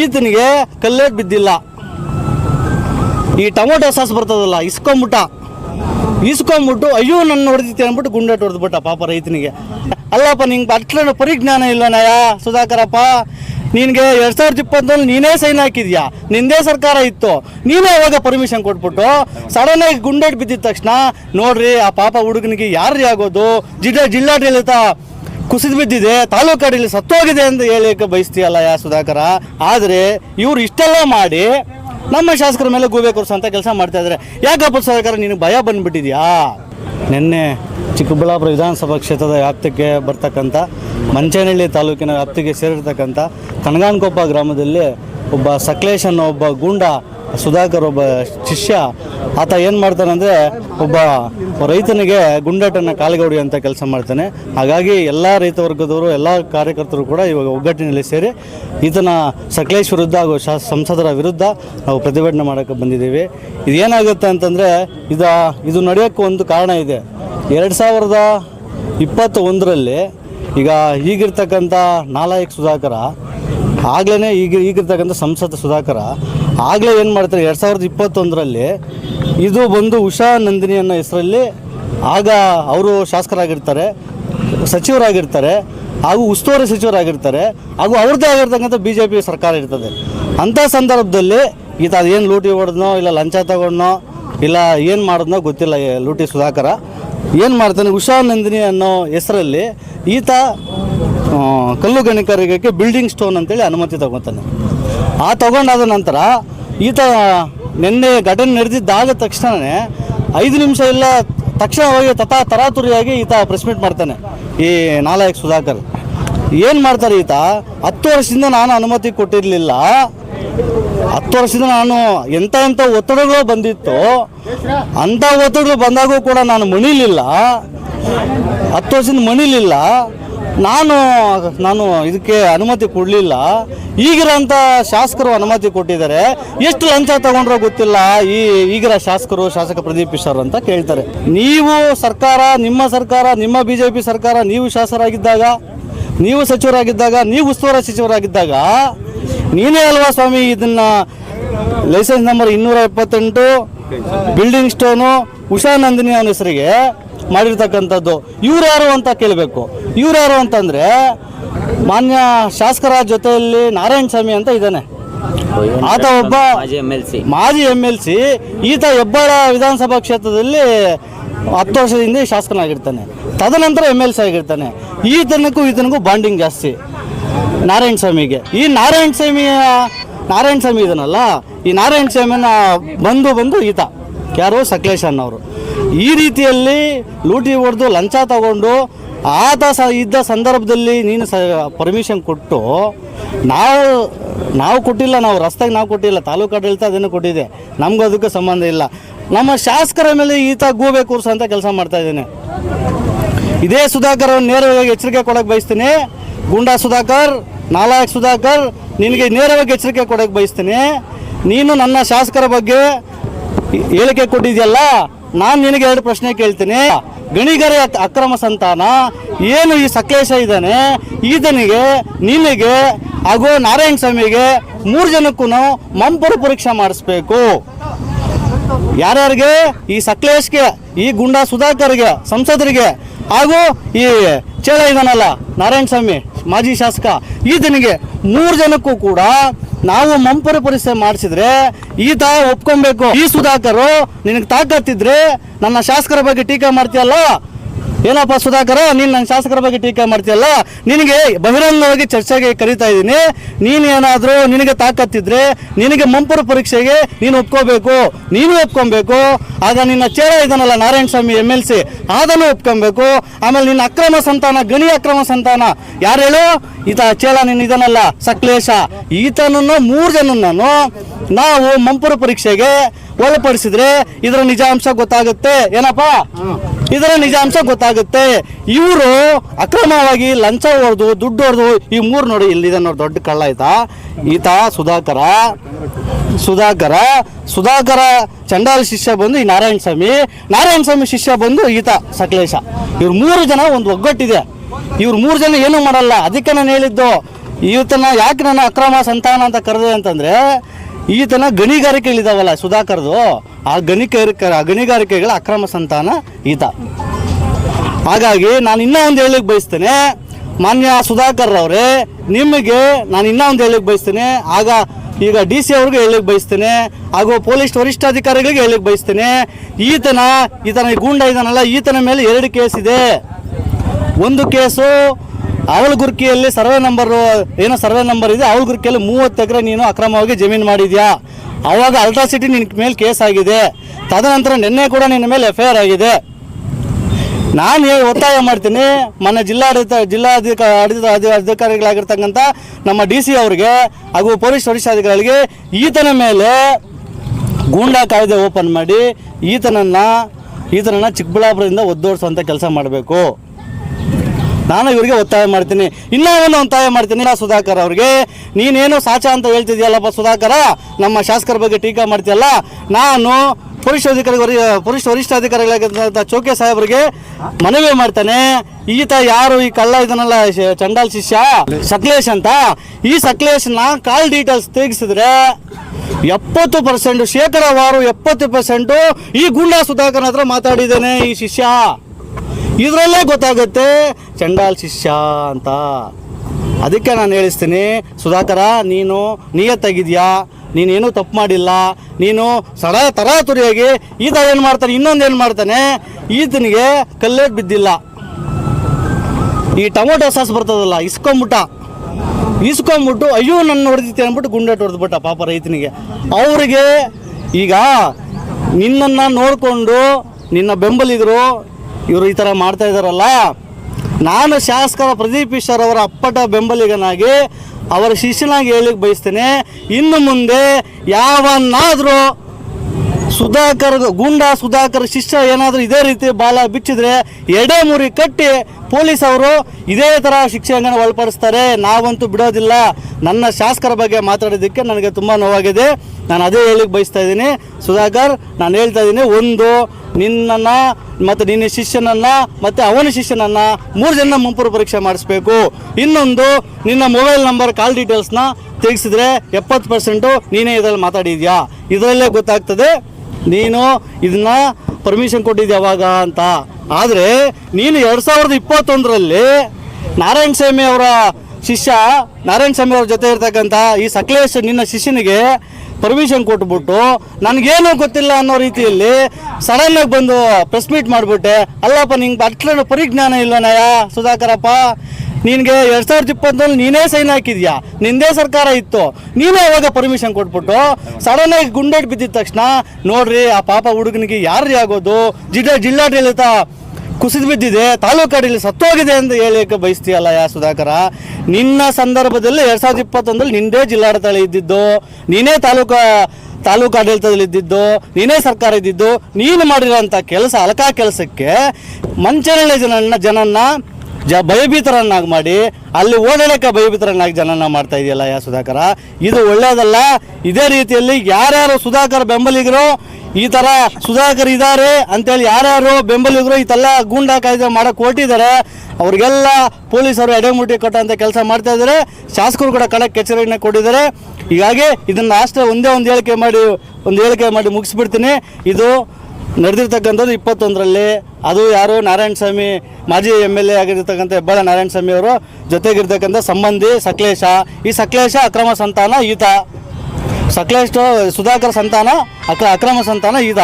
ಈತನಿಗೆ ಕಲ್ಲೇ ಬಿದ್ದಿಲ್ಲ. ಈ ಟೊಮೊಟೊ ಸಾಸ್ ಬರ್ತದಲ್ಲ, ಇಸ್ಕೊಂಬಿಟ್ಟ. ಇಸ್ಕೊಂಬಿಟ್ಟು, ಅಯ್ಯೋ ನನ್ನ ಹೊಡೆದಿತ್ತೆ ಅಂದ್ಬಿಟ್ಟು ಗುಂಡಾಟ ಹೊಡೆದ್ಬಿಟ್ಟ ಪಾಪ ರೈತನಿಗೆ. ಅಲ್ಲಪ್ಪ, ನಿಂಗೆ ಅಟ್ಲ ಪರಿಜ್ಞಾನ ಇಲ್ಲನಯ್ಯ ಸುಧಾಕರಪ್ಪ. ನಿನಗೆ ಎರಡು ಸಾವಿರದ ಇಪ್ಪತ್ತೊಂದು ನೀನೇ ಸೈನ್ ಹಾಕಿದ್ಯಾ? ನಿಂದೇ ಸರ್ಕಾರ ಇತ್ತು. ನೀನೇ ಅವಾಗ ಪರ್ಮಿಷನ್ ಕೊಟ್ಬಿಟ್ಟು ಆಗಿ ಗುಂಡೇಟ್ ಬಿದ್ದಿದ ತಕ್ಷಣ ನೋಡ್ರಿ, ಆ ಪಾಪ ಹುಡುಗನಿಗೆ ಯಾರು ಆಗೋದು? ಜಿಲ್ಲಾ ಜಿಲ್ಲಾಡಳಿತ ಕುಸಿದು ಬಿದ್ದಿದೆ ತಾಲೂಕಾಡಲ್ಲಿ ಸತ್ತೋಗಿದೆ ಅಂತ ಹೇಳಿಕ್ಕೆ ಬಯಸ್ತೀಯಲ್ಲ ಯಾ ಸುಧಾಕರ? ಆದರೆ ಇವ್ರು ಇಷ್ಟೆಲ್ಲ ಮಾಡಿ ನಮ್ಮ ಶಾಸಕರ ಮೇಲೆ ಗೂಬೆ ಕೊರ್ಸೋಂಥ ಕೆಲಸ ಮಾಡ್ತಾ ಇದ್ದಾರೆ ಯಾಕಪ್ಪ ಸರ್ಕಾರ ನಿನಗೆ ಭಯ ಬಂದ್ಬಿಟ್ಟಿದ್ಯಾ? ನಿನ್ನೆ ಚಿಕ್ಕಬಳ್ಳಾಪುರ ವಿಧಾನಸಭಾ ಕ್ಷೇತ್ರದ ವ್ಯಾಪ್ತಿಗೆ ಬರ್ತಕ್ಕಂಥ ಮಂಚೇನಹಳ್ಳಿ ತಾಲೂಕಿನ ವ್ಯಾಪ್ತಿಗೆ ಸೇರಿರ್ತಕ್ಕಂಥ ಕನಗಾನ್ಕೊಪ್ಪ ಗ್ರಾಮದಲ್ಲಿ ಒಬ್ಬ ಸಕ್ಲೇಶ್ ಅನ್ನೋ ಒಬ್ಬ ಗೂಂಡ, ಸುಧಾಕರ್ ಒಬ್ಬ ಶಿಷ್ಯ, ಆತ ಏನು ಮಾಡ್ತಾನಂದರೆ ಒಬ್ಬ ರೈತನಿಗೆ ಗುಂಡಾಟನ ಕಾಲಿಗೆ ಅಂತ ಕೆಲಸ ಮಾಡ್ತಾನೆ. ಹಾಗಾಗಿ ಎಲ್ಲ ರೈತ ವರ್ಗದವರು, ಎಲ್ಲ ಕಾರ್ಯಕರ್ತರು ಕೂಡ ಇವಾಗ ಒಗ್ಗಟ್ಟಿನಲ್ಲಿ ಸೇರಿ ಈತನ ಸಕಲೇಶ್ ವಿರುದ್ಧ ಹಾಗೂ ಸಂಸದರ ವಿರುದ್ಧ ನಾವು ಪ್ರತಿಭಟನೆ ಮಾಡೋಕ್ಕೆ ಬಂದಿದ್ದೀವಿ. ಇದೇನಾಗುತ್ತೆ ಅಂತಂದರೆ ಇದು ಇದು ನಡೆಯೋಕ್ಕೆ ಒಂದು ಕಾರಣ ಇದೆ. ಎರಡು ಸಾವಿರದ ಇಪ್ಪತ್ತ ಒಂದರಲ್ಲಿ ಈಗ ಈಗಿರ್ತಕ್ಕಂಥ ನಾಲಾಯಕ್ ಸುಧಾಕರ ಆಗ್ಲೇ ಈಗ, ಈಗಿರ್ತಕ್ಕಂಥ ಸಂಸದ ಸುಧಾಕರ, ಆಗಲೇ ಏನು ಮಾಡ್ತಾರೆ, ಎರಡು ಸಾವಿರದ ಇಪ್ಪತ್ತೊಂದರಲ್ಲಿ ಇದು ಬಂದು ಉಷಾ ನಂದಿನಿ ಅನ್ನೋ ಹೆಸರಲ್ಲಿ ಆಗ ಅವರು ಶಾಸಕರಾಗಿರ್ತಾರೆ, ಸಚಿವರಾಗಿರ್ತಾರೆ, ಹಾಗೂ ಉಸ್ತುವಾರಿ ಸಚಿವರಾಗಿರ್ತಾರೆ, ಹಾಗೂ ಅವ್ರದ್ದೇ ಆಗಿರ್ತಕ್ಕಂಥ ಬಿ ಜೆ ಪಿ ಸರ್ಕಾರ ಇರ್ತದೆ. ಅಂಥ ಸಂದರ್ಭದಲ್ಲಿ ಈತ ಏನು ಲೂಟಿ ಹೊಡೆದ್ನೋ, ಇಲ್ಲ ಲಂಚ ತಗೊಂಡ್ನೋ, ಇಲ್ಲ ಏನು ಮಾಡಿದ್ನೋ ಗೊತ್ತಿಲ್ಲ ಲೂಟಿ ಸುಧಾಕರ. ಏನು ಮಾಡ್ತಾನೆ ಉಷಾ ನಂದಿನಿ ಅನ್ನೋ ಹೆಸರಲ್ಲಿ ಈತ ಕಲ್ಲು ಗಣಿಗಾರಿಕೆಗೆ ಬಿಲ್ಡಿಂಗ್ ಸ್ಟೋನ್ ಅಂತೇಳಿ ಅನುಮತಿ ತಗೊತಾನೆ. ಆ ತಗೊಂಡಾದ ನಂತರ ಈತ ನಿನ್ನೆ ಘಟನೆ ನಡೆದಿದ್ದಾದ ತಕ್ಷಣನೇ ಐದು ನಿಮಿಷ ಇಲ್ಲ, ತಕ್ಷಣವಾಗಿ ತಥಾ ತರಾತುರಿಯಾಗಿ ಈತ ಪ್ರೆಸ್ ಮೀಟ್ ಮಾಡ್ತಾನೆ, ಈ ನಾಲಾಯಕ್ ಸುಧಾಕರ್. ಏನು ಮಾಡ್ತಾರೆ ಈತ? ಹತ್ತು ವರ್ಷದಿಂದ ನಾನು ಅನುಮತಿ ಕೊಟ್ಟಿರಲಿಲ್ಲ. ಹತ್ತು ವರ್ಷದಿಂದ ನಾನು ಎಂಥ ಎಂಥ ಒತ್ತಡಗಳು ಬಂದಿತ್ತು, ಅಂಥ ಒತ್ತಡಗಳು ಬಂದಾಗೂ ಕೂಡ ನಾನು ಮಣಿಲಿಲ್ಲ. ಹತ್ತು ವರ್ಷದಿಂದ ಮಣಿಲಿಲ್ಲ. ನಾನು ನಾನು ಇದಕ್ಕೆ ಅನುಮತಿ ಕೊಡಲಿಲ್ಲ. ಈಗಿರೋಂಥ ಶಾಸಕರು ಅನುಮತಿ ಕೊಟ್ಟಿದ್ದಾರೆ. ಎಷ್ಟು ಲಂಚ ತಗೊಂಡ್ರೋ ಗೊತ್ತಿಲ್ಲ. ಈ ಈಗಿರೋ ಶಾಸಕರು ಶಾಸಕ ಪ್ರದೀಪ್ ಈಶ್ವರ್ ಅಂತ ಕೇಳ್ತಾರೆ. ನೀವು ಸರ್ಕಾರ, ನಿಮ್ಮ ಸರ್ಕಾರ, ನಿಮ್ಮ ಬಿ ಜೆ ಪಿ ಸರ್ಕಾರ, ನೀವು ಶಾಸಕರಾಗಿದ್ದಾಗ, ನೀವು ಸಚಿವರಾಗಿದ್ದಾಗ, ನೀವು ಉಸ್ತುವಾರಿ ಸಚಿವರಾಗಿದ್ದಾಗ, ನೀನೇ ಅಲ್ವಾ ಸ್ವಾಮಿ ಇದನ್ನ ಲೈಸೆನ್ಸ್ ನಂಬರ್ ಇನ್ನೂರ ಎಪ್ಪತ್ತೆಂಟು, ಬಿಲ್ಡಿಂಗ್ ಸ್ಟೋನು, ಉಷಾ ನಂದಿನಿ ಅವನ ಹೆಸರಿಗೆ ಮಾಡಿರ್ತಕ್ಕಂಥದ್ದು ಇವ್ರು ಯಾರು ಅಂತ ಕೇಳಬೇಕು. ಇವ್ರು ಯಾರು ಅಂತಂದ್ರೆ ಮಾನ್ಯ ಶಾಸಕರ ಜೊತೆಯಲ್ಲಿ ನಾರಾಯಣ ಸ್ವಾಮಿ ಅಂತ ಇದ್ದಾನೆ. ಆತ ಒಬ್ಬ ಮಾಜಿ ಎಂ ಎಲ್ ಸಿ. ಮಾಜಿ ಎಂ ಎಲ್ ಸಿ ಈತ ಹೆಬ್ಬಾಳ ವಿಧಾನಸಭಾ ಕ್ಷೇತ್ರದಲ್ಲಿ ಹತ್ತು ವರ್ಷದಿಂದ ಶಾಸಕನಾಗಿರ್ತಾನೆ. ತದನಂತರ ಎಂ ಎಲ್ ಸಿ ಆಗಿರ್ತಾನೆ. ಈತನಕ್ಕೂ ಈತನಿಗೂ ಬಾಂಡಿಂಗ್ ಜಾಸ್ತಿ ನಾರಾಯಣ ಸ್ವಾಮಿಗೆ. ಈ ನಾರಾಯಣ ಸ್ವಾಮಿಯ ನಾರಾಯಣ ಸ್ವಾಮಿ ಇದನ್ನಲ್ಲ ಈ ನಾರಾಯಣ ಸ್ವಾಮಿನ ಬಂದು ಬಂದು ಈತ. ಯಾರು ಸಕಲೇಶ್ ಅನ್ನೋರು. ಈ ರೀತಿಯಲ್ಲಿ ಲೂಟಿ ಹೊಡೆದು ಲಂಚ ತಗೊಂಡು ಆತ ಸ ಇದ್ದ ಸಂದರ್ಭದಲ್ಲಿ ನೀನು ಸ ಪರ್ಮಿಷನ್ ಕೊಟ್ಟು ನಾವು ನಾವು ಕೊಟ್ಟಿಲ್ಲ, ನಾವು ರಸ್ತೆಗೆ ನಾವು ಕೊಟ್ಟಿಲ್ಲ, ತಾಲೂಕು ಆಡಳಿತ ಅದನ್ನು ಕೊಟ್ಟಿದೆ. ನಮಗೂ ಅದಕ್ಕೆ ಸಂಬಂಧ ಇಲ್ಲ. ನಮ್ಮ ಶಾಸಕರ ಮೇಲೆ ಈತ ಗೂಬೆ ಕೂರ್ಸು ಅಂತ ಕೆಲಸ ಮಾಡ್ತಾ ಇದ್ದೇನೆ. ಇದೇ ಸುಧಾಕರ್ ಅವ್ರು ನೇರವಾಗಿ ಎಚ್ಚರಿಕೆ ಕೊಡಕ್ಕೆ ಬಯಸ್ತೀನಿ. ಗುಂಡಾ ಸುಧಾಕರ್, ನಾಲಾಯಕ್ ಸುಧಾಕರ್, ನಿನಗೆ ನೇರವಾಗಿ ಎಚ್ಚರಿಕೆ ಕೊಡಕ್ಕೆ ಬಯಸ್ತೀನಿ. ನೀನು ನನ್ನ ಶಾಸಕರ ಬಗ್ಗೆ ಹೇಳಿಕೆ ಕೊಟ್ಟಿದ್ಯಲ್ಲ, ನಾನು ನಿನಗೆ ಎರಡು ಪ್ರಶ್ನೆ ಕೇಳ್ತೀನಿ. ಗಣಿಗರ ಅಕ್ರಮ ಸಂತಾನ, ಏನು ಈ ಸಕ್ಲೇಶ ಇದ್ದಾನೆ? ಈತನಿಗೆ, ನಿನಗೆ, ಹಾಗೂ ನಾರಾಯಣ ಸ್ವಾಮಿಗೆ ಮೂರು ಜನಕ್ಕೂ ಮಂಪರು ಪರೀಕ್ಷೆ ಮಾಡಿಸ್ಬೇಕು. ಯಾರ್ಯಾರಿಗೆ? ಈ ಸಕ್ಲೇಶ್ಗೆ ಈ ಗುಂಡಾ ಸುಧಾಕರ್ಗೆ, ಸಂಸದರಿಗೆ, ಹಾಗೂ ಈ ಚೇಳ ಇದ್ದಾನಲ್ಲ ನಾರಾಯಣ ಸ್ವಾಮಿ, ಮಾಜಿ ಶಾಸಕ, ಈತನಿಗೆ ಮೂರು ಜನಕ್ಕೂ ಕೂಡ ನಾವು ಮಂಪರ ಪರೀಕ್ಷೆ ಮಾಡಿಸಿದ್ರೆ ಈತ ಒಪ್ಕೊಬೇಕು. ಈ ಸುಧಾಕರು ನಿನಗೆ ತಾಕತ್ತಿದ್ರೆ ನನ್ನ ಶಾಸಕರ ಬಗ್ಗೆ ಟೀಕೆ ಮಾಡ್ತೀಯಲ್ಲ? ಏನಪ್ಪ ಸುಧಾಕರ, ನೀನು ನನ್ನ ಶಾಸಕರ ಬಗ್ಗೆ ಟೀಕೆ ಮಾಡ್ತೀಯಲ್ಲ? ನಿನಗೆ ಬಹಿರಂಗವಾಗಿ ಚರ್ಚೆಗೆ ಕರಿತಾ ಇದ್ದೀನಿ ನೀನು ಏನಾದರೂ ನಿನಗೆ ತಾಕತ್ತಿದ್ರೆ ನಿನಗೆ ಮಂಪುರ ಪರೀಕ್ಷೆಗೆ ನೀನು ಒಪ್ಕೋಬೇಕು. ನೀನು ಒಪ್ಕೊಬೇಕು. ಆಗ ನಿನ್ನ ಚೇರ ಇದನ್ನಲ್ಲ Narayana Swamy M L C ಅದನ್ನು ಒಪ್ಕೊಬೇಕು. ಆಮೇಲೆ ನಿನ್ನ ಅಕ್ರಮ ಸಂತಾನ, ಗಣಿ ಅಕ್ರಮ ಸಂತಾನ. ಯಾರು ಹೇಳು? ಈತ ಚೇಳ ನಿನ್ನ ಇದನ್ನಲ್ಲ ಸಕ್ಲೇಶ. ಈತನನ್ನು ಮೂರು ನಾನು ನಾವು ಮಂಪುರ ಪರೀಕ್ಷೆಗೆ ಒಳಪಡಿಸಿದ್ರೆ ಇದರ ನಿಜಾಂಶ ಗೊತ್ತಾಗುತ್ತೆ. ಏನಪ್ಪ? ಇದರ ನಿಜಾಂಶ ಗೊತ್ತಾಗುತ್ತೆ. ಇವರು ಅಕ್ರಮವಾಗಿ ಲಂಚ ಹೊಡೆದು, ದುಡ್ಡು ಹೊಡೆದು ಈ ಮೂರು ನೋಡಿ ಇಲ್ಲಿದೆ ನೋಡಿ ದೊಡ್ಡ ಕಳ್ಳ ಆಯ್ತಾ ಈತ ಸುಧಾಕರ. ಸುಧಾಕರ. ಸುಧಾಕರ ಚಂಡಾಲ ಶಿಷ್ಯ ಬಂದು ಈ ನಾರಾಯಣ ಸ್ವಾಮಿ. ನಾರಾಯಣ ಸ್ವಾಮಿ ಶಿಷ್ಯ ಬಂದು ಈತ ಸಕಲೇಶ. ಇವ್ರು ಮೂರು ಜನ ಒಂದು ಒಗ್ಗಟ್ಟಿದೆ. ಇವ್ರು ಮೂರು ಜನ ಏನೂ ಮಾಡಲ್ಲ. ಅದಕ್ಕೆ ನಾನು ಹೇಳಿದ್ದು, ಈತನ ಯಾಕೆ ನನ್ನ ಅಕ್ರಮ ಸಂತಾನ ಅಂತ ಕರೆದೆ ಅಂತಂದರೆ ಈತನ ಗಣಿಗಾರಿಕೆಗಳಿದಾವಲ್ಲ ಸುಧಾಕರ್ದು. ಆ ಗಣಿಗಾರಿಕೆ ಗಣಿಗಾರಿಕೆಗಳ ಅಕ್ರಮ ಸಂತಾನ ಈತ. ಹಾಗಾಗಿ ನಾನು ಇನ್ನೂ ಒಂದು ಹೇಳಲಿಕ್ಕೆ ಬಯಸ್ತೇನೆ, ಮಾನ್ಯ ಸುಧಾಕರ್ ಅವರೇ ನಿಮಗೆ ನಾನು ಇನ್ನೂ ಒಂದು ಹೇಳಲಿಕ್ಕೆ ಬಯಸ್ತೇನೆ, ಆಗ ಈಗ ಡಿ ಸಿ ಅವ್ರಿಗೆ ಹೇಳಲಿಕ್ಕೆ ಬಯಸ್ತೇನೆ, ಹಾಗೂ ಪೊಲೀಸ್ ವರಿಷ್ಠಾಧಿಕಾರಿಗಳಿಗೆ ಹೇಳಲಿಕ್ಕೆ ಬಯಸ್ತೇನೆ, ಈತನ ಈತನ ಗೂಂಡ ಇದನ್ನಲ್ಲ ಈತನ ಮೇಲೆ ಎರಡು ಕೇಸ್ ಇದೆ. ಒಂದು ಕೇಸು ಅವಲಗುರ್ಕಿಯಲ್ಲಿ ಸರ್ವೆ ನಂಬರ್ ಏನೋ ಸರ್ವೆ ನಂಬರ್ ಇದೆ, ಅವಲಗುರ್ಕಿಯಲ್ಲಿ ಮೂವತ್ತು ಎಕರೆ ನೀನು ಅಕ್ರಮವಾಗಿ ಜಮೀನು ಮಾಡಿದ್ಯಾ? ಅವಾಗ ಅಲ್ಟ್ರಾಸಿಟಿ ನಿನ್ನ ಮೇಲೆ ಕೇಸ್ ಆಗಿದೆ. ತದನಂತರ ನಿನ್ನೆ ಕೂಡ ನಿನ್ನ ಮೇಲೆ ಎಫ್ ಆಗಿದೆ. ನಾನು ಒತ್ತಾಯ ಮಾಡ್ತೀನಿ ಮೊನ್ನೆ ಜಿಲ್ಲಾಡಳಿತ, ಜಿಲ್ಲಾಧಿಕ ಅಧಿಕಾರಿಗಳಾಗಿರ್ತಕ್ಕಂಥ ನಮ್ಮ ಡಿ ಸಿ ಅವರಿಗೆ, ಹಾಗೂ ಪೊಲೀಸ್ ವರಿಷ್ಠಾಧಿಕಾರಿಗಳಿಗೆ ಈತನ ಮೇಲೆ ಗೂಂಡಾ ಕಾಯ್ದೆ ಓಪನ್ ಮಾಡಿ, ಈತನನ್ನು ಈತನನ್ನು ಚಿಕ್ಕಬಳ್ಳಾಪುರದಿಂದ ಒದ್ದೋಡಿಸುವಂಥ ಕೆಲಸ ಮಾಡಬೇಕು. ನಾನು ಇವರಿಗೆ ಒತ್ತಾಯ ಮಾಡ್ತೀನಿ. ಇನ್ನೂ ಒಂದು ಒತ್ತಾಯ ಮಾಡ್ತೀನಿ. ಇಲ್ಲ, ಸುಧಾಕರ್ ಅವ್ರಿಗೆ. ನೀನೇನು ಸಾಚ ಅಂತ ಹೇಳ್ತಿದ್ಯಲ್ಲಪ್ಪ ಸುಧಾಕರ? ನಮ್ಮ ಶಾಸಕರ ಬಗ್ಗೆ ಟೀಕಾ ಮಾಡ್ತೀಯಲ್ಲ? ನಾನು ಪೊಲೀಸ್ ಅಧಿಕಾರಿ ಪೊಲೀಸ್ ವರಿಷ್ಠಾಧಿಕಾರಿಗಳಾಗಿದ್ದಂಥ ಚೌಕೆ ಸಾಹೇಬರಿಗೆ ಮನವಿ ಮಾಡ್ತಾನೆ. ಈತ ಯಾರು? ಈ ಕಳ್ಳ ಇದನ್ನೆಲ್ಲ ಚಂಡಾಲ್ ಶಿಷ್ಯ? ಸಕ್ಲೇಶ್ ಅಂತ. ಈ ಸಕ್ಲೇಶ್ನ ಕಾಲ್ ಡೀಟೇಲ್ಸ್ ತೆಗೆಸಿದ್ರೆ ಎಪ್ಪತ್ತು ಪರ್ಸೆಂಟ್ ಶೇಕಡಾವಾರು ಎಪ್ಪತ್ತು ಪರ್ಸೆಂಟು ಈ ಗುಂಡಾ ಸುಧಾಕರ್ ಹತ್ರ ಮಾತಾಡಿದ್ದೇನೆ ಈ ಶಿಷ್ಯ. ಇದರಲ್ಲೇ ಗೊತ್ತಾಗುತ್ತೆ ಚಂಡಾಲ್ ಶಿಷ್ಯ ಅಂತ. ಅದಕ್ಕೆ ನಾನು ಹೇಳಿಸ್ತೀನಿ, ಸುಧಾಕರ, ನೀನು ನಿಯತ್ತಾಗಿದ್ಯಾ? ನೀನೇನು ತಪ್ಪು ಮಾಡಿಲ್ಲ? ನೀನು ಸಡ ತರಾತುರಿಯಾಗಿ ಈತ ಏನು ಮಾಡ್ತಾನೆ, ಇನ್ನೊಂದು ಏನು ಮಾಡ್ತಾನೆ? ಈತನಿಗೆ ಕಲ್ಲೇ ಬಿದ್ದಿಲ್ಲ. ಈ ಟೊಮೊಟೊ ಸಾಸ್ ಬರ್ತದಲ್ಲ, ಇಸ್ಕೊಂಬಿಟ್ಟ. ಇಸ್ಕೊಂಬಿಟ್ಟು, ಅಯ್ಯೋ, ನನ್ನ ಹೊಡೆದಿತ್ತೆ ಅಂದ್ಬಿಟ್ಟು ಗುಂಡಾಟ ಹೊಡೆದ್ಬಿಟ್ಟ ಪಾಪ ರೈತನಿಗೆ. ಅವರಿಗೆ ಈಗ ನಿನ್ನನ್ನು ನೋಡಿಕೊಂಡು ನಿನ್ನ ಬೆಂಬಲಿಗರು ಇವರು ಈ ಥರ ಮಾಡ್ತಾ ಇದ್ದಾರಲ್ಲ ನಾನು ಶಾಸಕರ ಪ್ರದೀಪ್ ಈಶ್ವರ್ ಅವರ ಅಪ್ಪಟ ಬೆಂಬಲಿಗನಾಗಿ ಅವರ ಶಿಷ್ಯನಾಗಿ ಹೇಳಿಕ್ಕೆ ಬಯಸ್ತೇನೆ. ಇನ್ನು ಮುಂದೆ ಯಾವನ್ನಾದರೂ ಸುಧಾಕರ್ ಗುಂಡ ಸುಧಾಕರ್ ಶಿಷ್ಯ ಏನಾದರೂ ಇದೇ ರೀತಿ ಬಾಲ ಬಿಚ್ಚಿದ್ರೆ ಎಡೆ ಮುರಿ ಕಟ್ಟಿ ಪೊಲೀಸ್ ಅವರು ಇದೇ ಥರ ಶಿಕ್ಷೆಯನ್ನು ಒಳಪಡಿಸ್ತಾರೆ. ನಾವಂತೂ ಬಿಡೋದಿಲ್ಲ. ನನ್ನ ಶಾಸಕರ ಬಗ್ಗೆ ಮಾತಾಡೋದಕ್ಕೆ ನನಗೆ ತುಂಬ ನೋವಾಗಿದೆ. ನಾನು ಅದೇ ಹೇಳಿಕ್ ಬಯಸ್ತಾ ಇದ್ದೀನಿ. ಸುಧಾಕರ್, ನಾನು ಹೇಳ್ತಾ ಇದ್ದೀನಿ, ಒಂದು, ನಿನ್ನನ್ನು ಮತ್ತು ನಿನ್ನ ಶಿಷ್ಯನನ್ನು ಮತ್ತು ಅವನ ಶಿಷ್ಯನನ್ನು ಮೂರು ಜನ ಮುಂಪುರ ಪರೀಕ್ಷೆ ಮಾಡಿಸ್ಬೇಕು. ಇನ್ನೊಂದು, ನಿನ್ನ ಮೊಬೈಲ್ ನಂಬರ್ ಕಾಲ್ ಡೀಟೇಲ್ಸ್ನ ತೆಗೆಸಿದ್ರೆ ಎಪ್ಪತ್ತು ಪರ್ಸೆಂಟು ನೀನೇ ಇದರಲ್ಲಿ ಮಾತಾಡಿದ್ಯಾ? ಇದರಲ್ಲೇ ಗೊತ್ತಾಗ್ತದೆ. ನೀನು ಇದನ್ನ ಪರ್ಮಿಷನ್ ಕೊಟ್ಟಿದ್ದೆ ಯಾವಾಗ ಅಂತ. ಆದರೆ ನೀನು ಎರಡು ಸಾವಿರದ ಇಪ್ಪತ್ತೊಂದರಲ್ಲಿ ನಾರಾಯಣ ಸ್ವಾಮಿ ಅವರ ಶಿಷ್ಯ, ನಾರಾಯಣ ಸ್ವಾಮಿ ಅವ್ರ ಜೊತೆ ಇರ್ತಕ್ಕಂಥ ಈ ಸಕಲೇಶ್ ನಿನ್ನ ಶಿಷ್ಯನಿಗೆ ಪರ್ಮಿಷನ್ ಕೊಟ್ಬಿಟ್ಟು ನನಗೇನು ಗೊತ್ತಿಲ್ಲ ಅನ್ನೋ ರೀತಿಯಲ್ಲಿ ಸಡನ್ನಾಗಿ ಬಂದು ಪ್ರೆಸ್ ಮೀಟ್ ಮಾಡಿಬಿಟ್ಟೆ. ಅಲ್ಲಪ್ಪ, ನಿಂಗೆ ಅಟ್ಲೂ ಪರಿಜ್ಞಾನ ಇಲ್ವನಯ್ಯ ಸುಧಾಕರಪ್ಪ? ನಿನಗೆ ಎರಡು ಸಾವಿರದ ಇಪ್ಪತ್ತೊಂದು ನೀನೇ ಸೈನ್ ಹಾಕಿದ್ಯಾ? ನಿಂದೇ ಸರ್ಕಾರ ಇತ್ತು. ನೀನೇ ಅವಾಗ ಪರ್ಮಿಷನ್ ಕೊಟ್ಬಿಟ್ಟು ಸಡನ್ನಾಗಿ ಗುಂಡೇಟ್ ಬಿದ್ದಿದ ತಕ್ಷಣ ನೋಡ್ರಿ, ಆ ಪಾಪ ಹುಡುಗನಿಗೆ ಯಾರು ಆಗೋದು? ಜಿಲ್ಲಾ ಜಿಲ್ಲಾಡಳಿತ ಕುಸಿದು ಬಿದ್ದಿದೆ ತಾಲೂಕಾಡಳಿತ ಸತ್ತೋಗಿದೆ ಅಂತ ಹೇಳಿಕ್ಕೆ ಬಯಸ್ತೀಯಲ್ಲ ಯಾ ಸುಧಾಕರ? ನಿನ್ನ ಸಂದರ್ಭದಲ್ಲಿ ಎರಡು ಸಾವಿರದ ಇಪ್ಪತ್ತೊಂದರಲ್ಲಿ ನಿಂದೇ ಜಿಲ್ಲಾಡಳಿತ ಇದ್ದಿದ್ದು, ನೀನೇ ತಾಲೂಕು ತಾಲೂಕು ಆಡಳಿತದಲ್ಲಿ ಇದ್ದಿದ್ದು, ನೀನೇ ಸರ್ಕಾರ ಇದ್ದಿದ್ದು, ನೀನು ಮಾಡಿರೋಂಥ ಕೆಲಸ, ಅಲಕಾ ಕೆಲಸಕ್ಕೆ ಮಂಚನಳ್ಳಿ ಜನನ್ನ ಜನನ್ನ ಜ ಭಯಭೀತರನ್ನಾಗಿ ಮಾಡಿ ಅಲ್ಲಿ ಓಡಾಡಕ್ಕೆ ಭಯಭೀತರನ್ನಾಗಿ ಜನನ ಮಾಡ್ತಾ ಇದೆಯಲ್ಲ ಯಾ ಸುಧಾಕರ? ಇದು ಒಳ್ಳೆಯದಲ್ಲ ಇದೇ ರೀತಿಯಲ್ಲಿ ಯಾರ್ಯಾರು ಸುಧಾಕರ್ ಬೆಂಬಲಿಗರು ಈ ಥರ ಸುಧಾಕರ್ ಇದ್ದಾರೆ ಅಂತೇಳಿ ಯಾರ್ಯಾರು ಬೆಂಬಲಿಗರು ಥರ ಗೂಂಡಾ ಕಾಯ್ದೆ ಮಾಡೋಕೆ ಹೊರಟಿದ್ದಾರೆ, ಅವ್ರಿಗೆಲ್ಲ ಪೊಲೀಸರು ಎಡೆಮುಟ್ಟಿ ಕೊಟ್ಟಂಥ ಕೆಲಸ ಮಾಡ್ತಾ ಇದ್ದಾರೆ. ಶಾಸಕರು ಕೂಡ ಕಡಕ್ಕೆ ಎಚ್ಚರಿಕೆಯನ್ನು ಕೊಟ್ಟಿದ್ದಾರೆ. ಹೀಗಾಗಿ ಇದನ್ನು ಅಷ್ಟೇ ಒಂದೇ ಒಂದು ಹೇಳಿಕೆ ಮಾಡಿ, ಒಂದು ಹೇಳಿಕೆ ಮಾಡಿ ಮುಗಿಸ್ಬಿಡ್ತೀನಿ. ಇದು ನಡೆದಿರ್ತಕ್ಕಂಥದ್ದು ಇಪ್ಪತ್ತೊಂದರಲ್ಲಿ. ಅದು ಯಾರು? ನಾರಾಯಣ ಸ್ವಾಮಿ ಮಾಜಿ ಎಂ ಎಲ್ ಎ ಆಗಿರ್ತಕ್ಕಂಥ ಹೆಬ್ಬಾಳ ನಾರಾಯಣ ಸ್ವಾಮಿ ಅವರು ಜೊತೆಗಿರ್ತಕ್ಕಂಥ ಸಂಬಂಧಿ ಸಕಲೇಶ. ಈ ಸಕಲೇಶ ಅಕ್ರಮ ಸಂತಾನ ಈತ. ಸಕಲೇಶ ಸುಧಾಕರ್ ಸಂತಾನ ಅಕ್ರ ಅಕ್ರಮ ಸಂತಾನ ಈತ.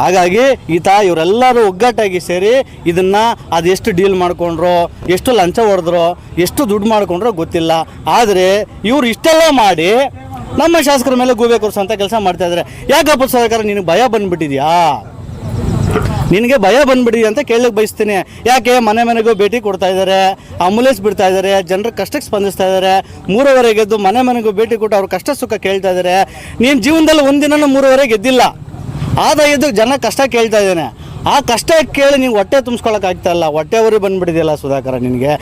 ಹಾಗಾಗಿ ಈತ ಇವರೆಲ್ಲರೂ ಒಗ್ಗಟ್ಟಾಗಿ ಸೇರಿ ಇದನ್ನು ಅದೆಷ್ಟು ಡೀಲ್ ಮಾಡಿಕೊಂಡ್ರು, ಎಷ್ಟು ಲಂಚ ಹೊಡೆದ್ರು, ಎಷ್ಟು ದುಡ್ಡು ಮಾಡಿಕೊಂಡ್ರು ಗೊತ್ತಿಲ್ಲ. ಆದರೆ ಇವರು ಇಷ್ಟೆಲ್ಲ ಮಾಡಿ ನಮ್ಮ ಶಾಸಕರ ಮೇಲೆ ಗೂಬೆ ಕೊರಿಸೋಂಥ ಕೆಲಸ ಮಾಡ್ತಾ ಇದ್ದಾರೆ ಯಾಕಪ್ಪ ಸರ್ಕಾರ ನಿನಗೆ ಭಯ ಬಂದ್ಬಿಟ್ಟಿದ್ಯಾ? ನಿನಗೆ ಭಯ ಬಂದ್ಬಿಡಿ ಅಂತ ಕೇಳಕ್ಕೆ ಬಯಸ್ತೀನಿ. ಯಾಕೆ? ಮನೆ ಮನೆಗೂ ಭೇಟಿ ಕೊಡ್ತಾ ಇದ್ದಾರೆ ಆಂಬುಲೆನ್ಸ್ ಬಿಡ್ತಾ ಇದ್ದಾರೆ ಜನರ ಕಷ್ಟಕ್ಕೆ ಸ್ಪಂದಿಸ್ತಾ ಇದ್ದಾರೆ ಮೂರುವರೆ ಗೆದ್ದು ಮನೆ ಮನೆಗೂ ಭೇಟಿ ಕೊಟ್ಟು ಅವ್ರ ಕಷ್ಟ ಸುಖ ಕೇಳ್ತಾ ಇದ್ದಾರೆ ನೀನು ಜೀವನದಲ್ಲಿ ಒಂದಿನನೂ ಮೂರುವರೆ ಗೆದ್ದಿಲ್ಲ. ಆದ ಎದ್ದು ಜನ ಕಷ್ಟ ಕೇಳ್ತಾ ಇದ್ದೇನೆ ಆ ಕಷ್ಟ ಕೇಳಿ ನೀವು ಹೊಟ್ಟೆ ತುಂಬಿಸ್ಕೊಳಕ್ಕಾಗ್ತಾ ಇಲ್ಲ. ಹೊಟ್ಟೆ ಉರಿ ಬಂದ್ಬಿಟ್ಟಿದೆಯಲ್ಲ ಸುಧಾಕರ ನಿನಗೆ.